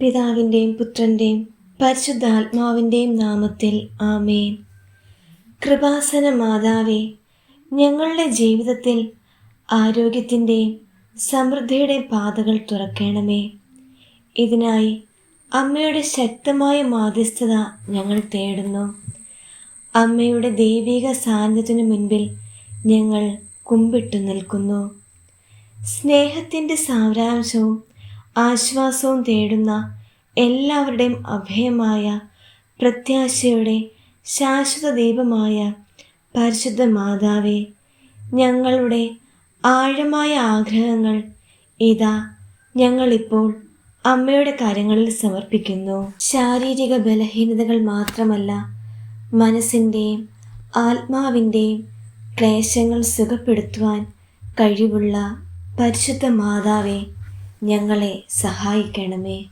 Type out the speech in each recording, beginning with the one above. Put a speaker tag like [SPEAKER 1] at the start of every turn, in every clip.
[SPEAKER 1] പിതാവിന്റെയും പുത്രന്റെയും പരിശുദ്ധാത്മാവിന്റെയും നാമത്തിൽ ആമേൻ. കൃപാസന മാതാവേ ഞങ്ങളുടെ ജീവിതത്തിൽ ആരോഗ്യത്തിന്റെയും സമൃദ്ധിയുടെയും പാതകൾ തുറക്കണമേ. ഇതിനായി അമ്മയുടെ ശക്തമായ മാധ്യസ്ഥത ഞങ്ങൾ തേടുന്നു. അമ്മയുടെ ദൈവിക സാന്നിധ്യത്തിനു മുൻപിൽ ഞങ്ങൾ കുമ്പിട്ടു നിൽക്കുന്നു. സ്നേഹത്തിന്റെ സാരാംശവും ആശ്വാസവും തേടുന്ന എല്ലാവരുടെയും അഭയമായ പ്രത്യാശയുടെ ശാശ്വത ദീപമായ പരിശുദ്ധ മാതാവേ ഞങ്ങളുടെ ആഴമായ ആഗ്രഹങ്ങൾ ഇതാ ഞങ്ങളിപ്പോൾ അമ്മയുടെ കാര്യങ്ങളിൽ സമർപ്പിക്കുന്നു. ശാരീരിക ബലഹീനതകൾ മാത്രമല്ല മനസ്സിന്റെയും ആത്മാവിന്റെയും ക്ലേശങ്ങൾ സുഖപ്പെടുത്തുവാൻ കഴിവുള്ള പരിശുദ്ധ മാതാവെ ഞങ്ങളെ സഹായിക്കണമേ.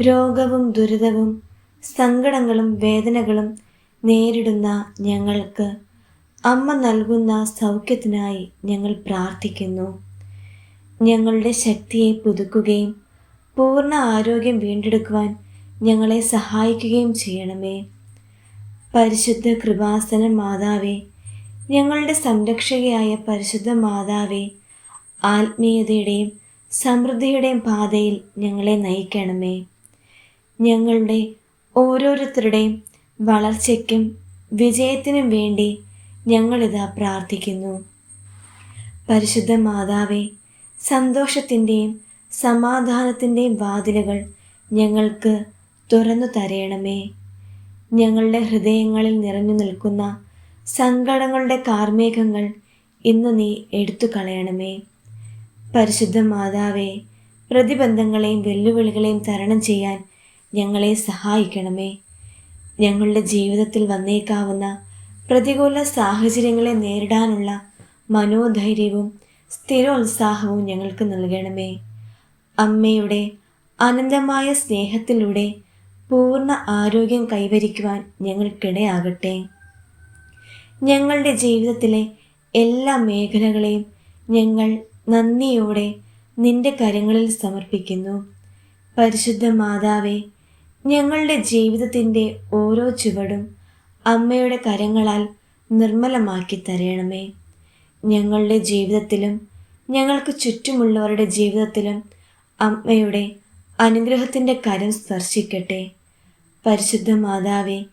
[SPEAKER 1] രോഗവും ദുരിതവും സങ്കടങ്ങളും വേദനകളും നേരിടുന്ന ഞങ്ങൾക്ക് അമ്മ നൽകുന്ന സൗഖ്യത്തിനായി ഞങ്ങൾ പ്രാർത്ഥിക്കുന്നു. ഞങ്ങളുടെ ശക്തിയെ പുതുക്കുകയും പൂർണ ആരോഗ്യം വീണ്ടെടുക്കുവാൻ ഞങ്ങളെ സഹായിക്കുകയും ചെയ്യണമേ. പരിശുദ്ധ കൃപാസന മാതാവേ ഞങ്ങളുടെ സംരക്ഷകയായ പരിശുദ്ധ മാതാവേ ആത്മീയതയുടെയും സമൃദ്ധിയുടെയും പാതയിൽ ഞങ്ങളെ നയിക്കണമേ. ഞങ്ങളുടെ ഓരോരുത്തരുടെയും വളർച്ചയ്ക്കും വിജയത്തിനും വേണ്ടി ഞങ്ങളിതാ പ്രാർത്ഥിക്കുന്നു. പരിശുദ്ധ മാതാവേ സന്തോഷത്തിന്റെയും സമാധാനത്തിന്റെയും വാതിലുകൾ ഞങ്ങൾക്ക് തുറന്നു തരയണമേ ഞങ്ങളുടെ ഹൃദയങ്ങളിൽ നിറഞ്ഞു നിൽക്കുന്ന സങ്കടങ്ങളുടെ കാർമേഘങ്ങൾ ഇന്ന് നീ എടുത്തു കളയണമേ പരിശുദ്ധ മാതാവേ പ്രതിബന്ധങ്ങളെയും വെല്ലുവിളികളെയും തരണം ചെയ്യാൻ ഞങ്ങളെ സഹായിക്കണമേ. ഞങ്ങളുടെ ജീവിതത്തിൽ വന്നേക്കാവുന്ന പ്രതികൂല സാഹചര്യങ്ങളെ നേരിടാനുള്ള മനോധൈര്യവും സ്ഥിരോത്സാഹവും ഞങ്ങൾക്ക് നൽകണമേ. അമ്മയുടെ അനന്തമായ സ്നേഹത്തിലൂടെ പൂർണ ആരോഗ്യം കൈവരിക്കുവാൻ ഞങ്ങൾക്കിടയാകട്ടെ. ഞങ്ങളുടെ ജീവിതത്തിലെ എല്ലാ മേഖലകളെയും ഞങ്ങൾ നന്ദിയോടെ നിന്റെ കരങ്ങളിൽ സമർപ്പിക്കുന്നു. പരിശുദ്ധ മാതാവേ ഞങ്ങളുടെ ജീവിതത്തിന്റെ ഓരോ ചുവടും അമ്മയുടെ കരങ്ങളാൽ നിർമ്മലമാക്കി തരണമേ. ഞങ്ങളുടെ ജീവിതത്തിലും ഞങ്ങൾക്ക് ചുറ്റുമുള്ളവരുടെ ജീവിതത്തിലും അമ്മയുടെ അനുഗ്രഹത്തിന്റെ കരം സ്പർശിക്കട്ടെ. പരിശുദ്ധ മാതാവെ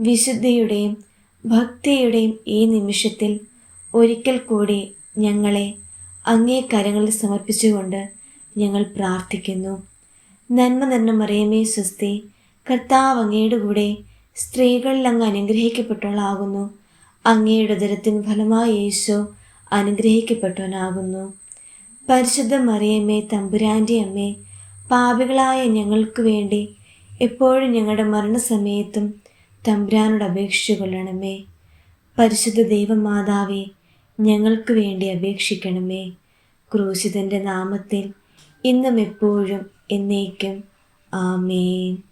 [SPEAKER 1] വിശുദ്ധിയുടെയും ഭക്തിയുടെയും ഈ നിമിഷത്തിൽ ഒരിക്കൽ കൂടി ഞങ്ങളെ അങ്ങേ കരങ്ങളിൽ സമർപ്പിച്ചുകൊണ്ട് ഞങ്ങൾ പ്രാർത്ഥിക്കുന്നു. നന്മ നിറഞ്ഞ മറിയമേ സ്വസ്തി കർത്താവ് അങ്ങയുടെ കൂടെ സ്ത്രീകളിൽ അങ്ങ് അനുഗ്രഹിക്കപ്പെട്ടവളാകുന്നു. അങ്ങയുടെ ഉദരത്തിന് ഫലമായി യേശോ അനുഗ്രഹിക്കപ്പെട്ടവനാകുന്നു. പരിശുദ്ധ മറിയമ്മേ തമ്പുരാന്റെ അമ്മേ പാപികളായ ഞങ്ങൾക്ക് വേണ്ടി എപ്പോഴും ഞങ്ങളുടെ മരണസമയത്തും തമ്പുരാനോട് അപേക്ഷിച്ചു കൊള്ളണമേ. പരിശുദ്ധ ദൈവമാതാവേ ഞങ്ങൾക്ക് വേണ്ടി അപേക്ഷിക്കണമേ. ക്രൂശിതന്റെ നാമത്തിൽ ഇന്നും എപ്പോഴും എന്നേക്കും. ആമേൻ.